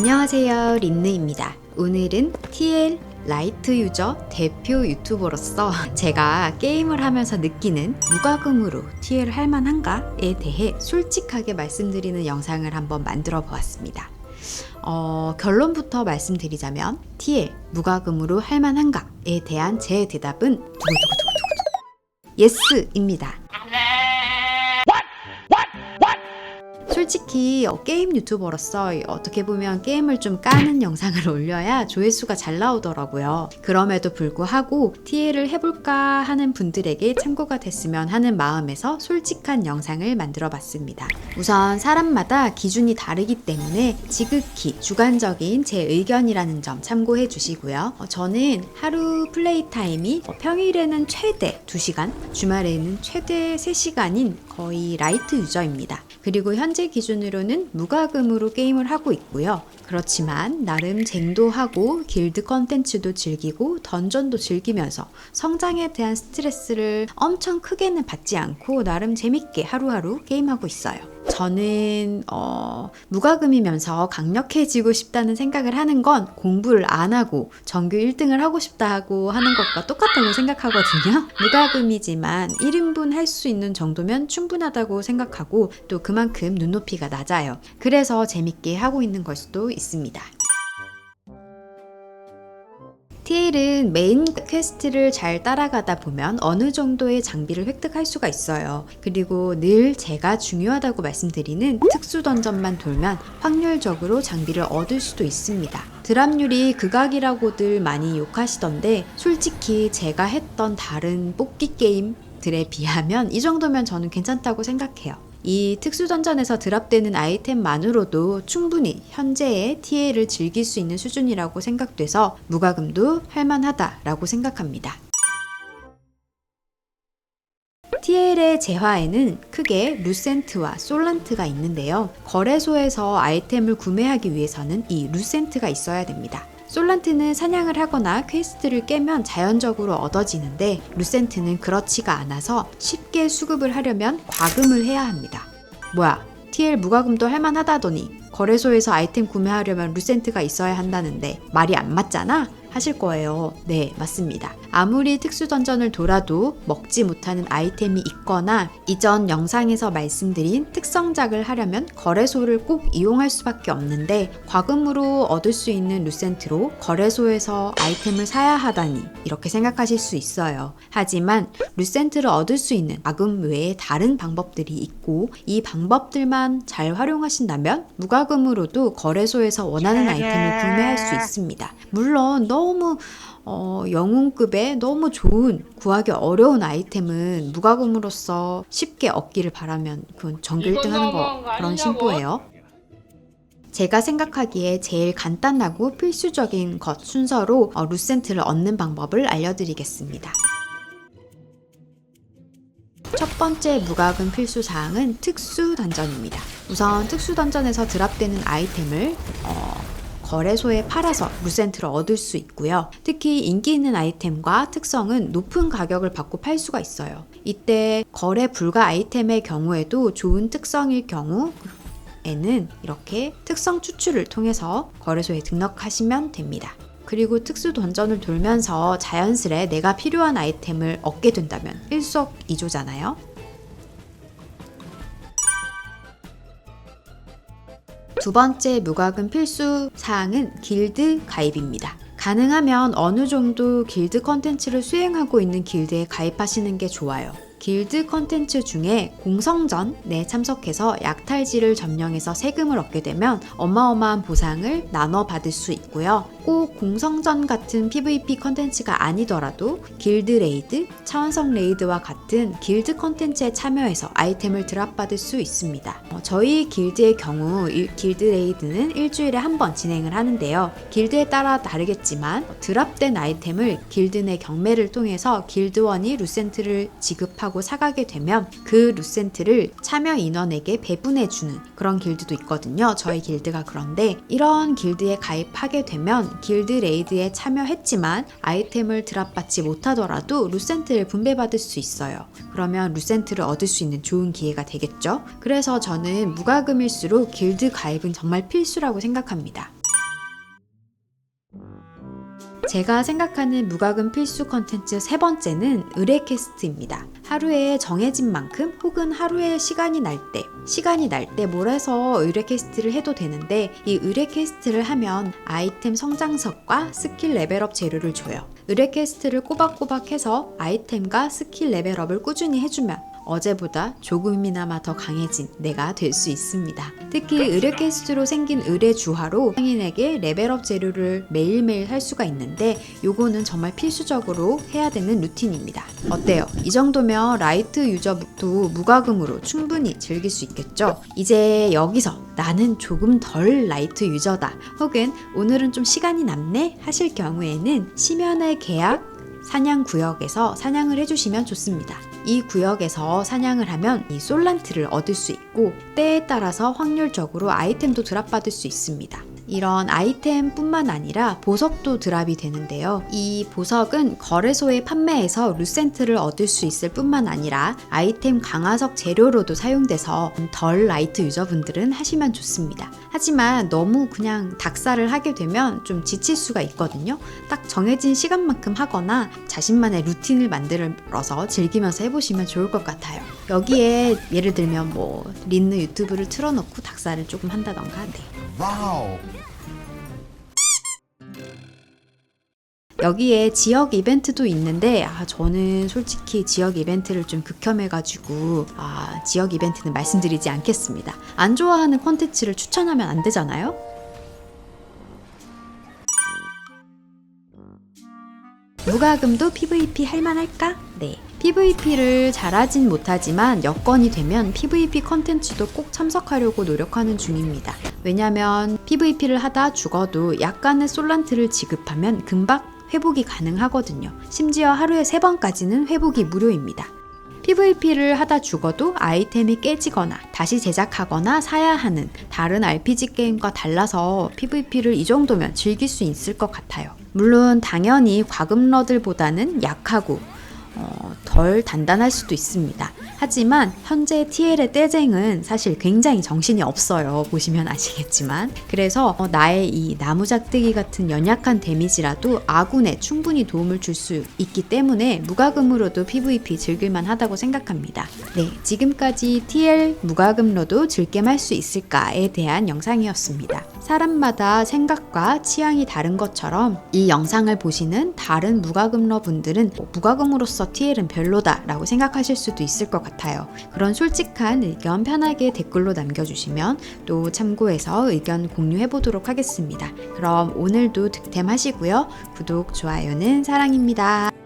안녕하세요 린느입니다 오늘은 TL 라이트 유저 대표 유튜버로서 제가 게임을 하면서 느끼는 무과금으로 TL을 할 만한가에 대해 솔직하게 말씀드리는 영상을 한번 만들어 보았습니다. 어, 결론부터 말씀드리자면 TL 무과금으로 할 만한가에 대한 제 대답은 예스입니다. 솔직히 어, 게임 유튜버로서 어떻게 보면 게임을 좀 까는 영상을 올려야 조회수가 잘 나오더라고요. 그럼에도 불구하고 TL을 해볼까 하는 분들에게 참고가 됐으면 하는 마음에서 솔직한 영상을 만들어 봤습니다. 우선 사람마다 기준이 다르기 때문에 지극히 주관적인 제 의견이라는 점 참고해 주시고요. 어, 저는 하루 플레이 타임이 어, 평일에는 최대 2시간, 주말에는 최대 3시간인 거의 라이트 유저입니다. 그리고 현재 기준으로는 무과금으로 게임을 하고 있고요. 그렇지만 나름 쟁도하고 길드 컨텐츠도 즐기고 던전도 즐기면서 성장에 대한 스트레스를 엄청 크게는 받지 않고 나름 재밌게 하루하루 게임하고 있어요. 저는 어, 무과금이면서 강력해지고 싶다는 생각을 하는 건 공부를 안 하고 정규 1등을 하고 싶다 하고 하는 것과 똑같다고 생각하거든요. 무과금이지만 1인분 할 수 있는 정도면 충분하다고 생각하고 또 그만큼 눈높이가 낮아요. 그래서 재밌게 하고 있는 걸 수도 있 습니다. TL은 메인 퀘스트를 잘 따라가다 보면 어느 정도의 장비를 획득할 수가 있어요. 그리고 늘 제가 중요하다고 말씀드리는 특수 던전만 돌면 확률적으로 장비를 얻을 수도 있습니다. 드랍률이 극악이라고들 많이 욕하시던데 솔직히 제가 했던 다른 뽑기 게임 들에 비하면 이 정도면 저는 괜찮다고 생각해요. 이 특수 던전에서 드랍되는 아이템만으로도 충분히 현재의 TA를 즐길 수 있는 수준이라고 생각돼서 무과금도 할만하다라고 생각합니다. TL의 재화에는 크게 루센트와 솔란트가 있는데요. 거래소에서 아이템을 구매하기 위해서는 이 루센트가 있어야 됩니다. 솔란트는 사냥을 하거나 퀘스트를 깨면 자연적으로 얻어지는데 루센트는 그렇지가 않아서 쉽게 수급을 하려면 과금을 해야 합니다. 뭐야, TL 무과금도 할만하다더니 거래소에서 아이템 구매하려면 루센트가 있어야 한다는데 말이 안 맞잖아? 하실 거예요. 네, 맞습니다. 아무리 특수 던전을 돌아도 먹지 못하는 아이템이 있거나 이전 영상에서 말씀드린 특성작을 하려면 거래소를 꼭 이용할 수밖에 없는데 과금으로 얻을 수 있는 루센트로 거래소에서 아이템을 사야 하다니 이렇게 생각하실 수 있어요. 하지만 루센트를 얻을 수 있는 과금 외에 다른 방법들이 있고 이 방법들만 잘 활용하신다면 무과금으로도 거래소에서 원하는 아이템을 구매할 수 있습니다. 물론 너무 어, 영웅급의 너무 좋은 구하기 어려운 아이템은 무과금으로서 쉽게 얻기를 바라면 그건 전교 1등 하는 거 그런 신보예요. 제가 생각하기에 제일 간단하고 필수적인 것 순서로 어, 루센트를 얻는 방법을 알려드리겠습니다. 첫 번째 무과금 필수 사항은 특수 던전입니다. 우선 특수 던전에서 드랍되는 아이템을 어, 거래소에 팔아서 루센트를 얻을 수 있고요. 특히 인기 있는 아이템과 특성은 높은 가격을 받고 팔 수가 있어요. 이때 거래 불가 아이템의 경우에도 좋은 특성일 경우 에는 이렇게 특성 추출을 통해서 거래소에 등록하시면 됩니다. 그리고 특수 던전을 돌면서 자연스레 내가 필요한 아이템을 얻게 된다면 일석이조잖아요. 두 번째 무과금 필수 사항은 길드 가입입니다. 가능하면 어느 정도 길드 컨텐츠를 수행하고 있는 길드에 가입하시는 게 좋아요. 길드 컨텐츠 중에 공성전에 참석해서 약탈지를 점령해서 세금을 얻게 되면 어마어마한 보상을 나눠 받을 수 있고요. 꼭 공성전 같은 PVP 컨텐츠가 아니더라도 길드 레이드, 차원성 레이드와 같은 길드 컨텐츠에 참여해서 아이템을 드랍받을 수 있습니다. 어, 저희 길드의 경우 이 길드 레이드는 일주일에 한 번 진행을 하는데요. 길드에 따라 다르겠지만 드랍된 아이템을 길드 내 경매를 통해서 길드원이 루센트를 지급하고 사가게 되면 그 루센트를 참여 인원에게 배분해주는 그런 길드도 있거든요. 저희 길드가 그런데 이런 길드에 가입하게 되면 길드 레이드에 참여했지만 아이템을 드랍받지 못하더라도 루센트를 분배받을 수 있어요. 그러면 루센트를 얻을 수 있는 좋은 기회가 되겠죠. 그래서 저는 무과금일수록 길드 가입은 정말 필수라고 생각합니다. 제가 생각하는 무과금 필수 컨텐츠 세 번째는 의뢰캐스트입니다. 하루에 정해진 만큼 혹은 하루에 시간이 날 때, 시간이 날 때 몰아서 의뢰캐스트를 해도 되는데 이 의뢰캐스트를 하면 아이템 성장석과 스킬 레벨업 재료를 줘요. 의뢰캐스트를 꼬박꼬박 해서 아이템과 스킬 레벨업을 꾸준히 해주면 어제보다 조금이나마 더 강해진 내가 될 수 있습니다. 특히 의뢰 캐스트로 생긴 의뢰 주화로 상인에게 레벨업 재료를 매일매일 할 수가 있는데 요거는 정말 필수적으로 해야 되는 루틴입니다. 어때요? 이 정도면 라이트 유저도 무과금으로 충분히 즐길 수 있겠죠? 이제 여기서 나는 조금 덜 라이트 유저다 혹은 오늘은 좀 시간이 남네 하실 경우에는 심연의 계약 사냥 구역에서 사냥을 해주시면 좋습니다. 이 구역에서 사냥을 하면 이 솔란트를 얻을 수 있고 때에 따라서 확률적으로 아이템도 드랍받을 수 있습니다. 이런 아이템뿐만 아니라 보석도 드랍이 되는데요. 이 보석은 거래소에 판매해서 루센트를 얻을 수 있을 뿐만 아니라 아이템 강화석 재료로도 사용돼서 덜 라이트 유저분들은 하시면 좋습니다. 하지만 너무 그냥 닭살을 하게 되면 좀 지칠 수가 있거든요. 딱 정해진 시간만큼 하거나 자신만의 루틴을 만들어서 즐기면서 해보시면 좋을 것 같아요. 여기에 예를 들면 뭐 린느 유튜브를 틀어놓고 닭살을 조금 한다던가 네. Wow. 여기에 지역 이벤트도 있는데 아 저는 솔직히 지역 이벤트를 좀 극혐해가지고 아 지역 이벤트는 말씀드리지 않겠습니다. 안 좋아하는 콘텐츠를 추천하면 안 되잖아요. 무과금도 PVP 할만할까? 네. PVP를 잘하진 못하지만 여건이 되면 PVP 컨텐츠도 꼭 참석하려고 노력하는 중입니다. 왜냐면 PVP를 하다 죽어도 약간의 솔란트를 지급하면 금방 회복이 가능하거든요. 심지어 하루에 3번까지는 회복이 무료입니다. PVP를 하다 죽어도 아이템이 깨지거나 다시 제작하거나 사야 하는 다른 RPG 게임과 달라서 PVP를 이 정도면 즐길 수 있을 것 같아요. 물론 당연히 과금러들보다는 약하고 어, 덜 단단할 수도 있습니다. 하지만 현재 TL의 떼쟁은 사실 굉장히 정신이 없어요. 보시면 아시겠지만. 그래서 어, 나의 이 나무작뜨기 같은 연약한 데미지라도 아군에 충분히 도움을 줄 수 있기 때문에 무과금으로도 PVP 즐길만 하다고 생각합니다. 네, 지금까지 TL 무과금로도 즐겜할 수 있을까에 대한 영상이었습니다. 사람마다 생각과 취향이 다른 것처럼 이 영상을 보시는 다른 무과금러 분들은 뭐 무과금으로 서 TL은 별로다 라고 생각하실 수도 있을 것 같아요. 그런 솔직한 의견 편하게 댓글로 남겨주시면 또 참고해서 의견 공유해 보도록 하겠습니다. 그럼 오늘도 득템하시고요. 구독, 좋아요는 사랑입니다.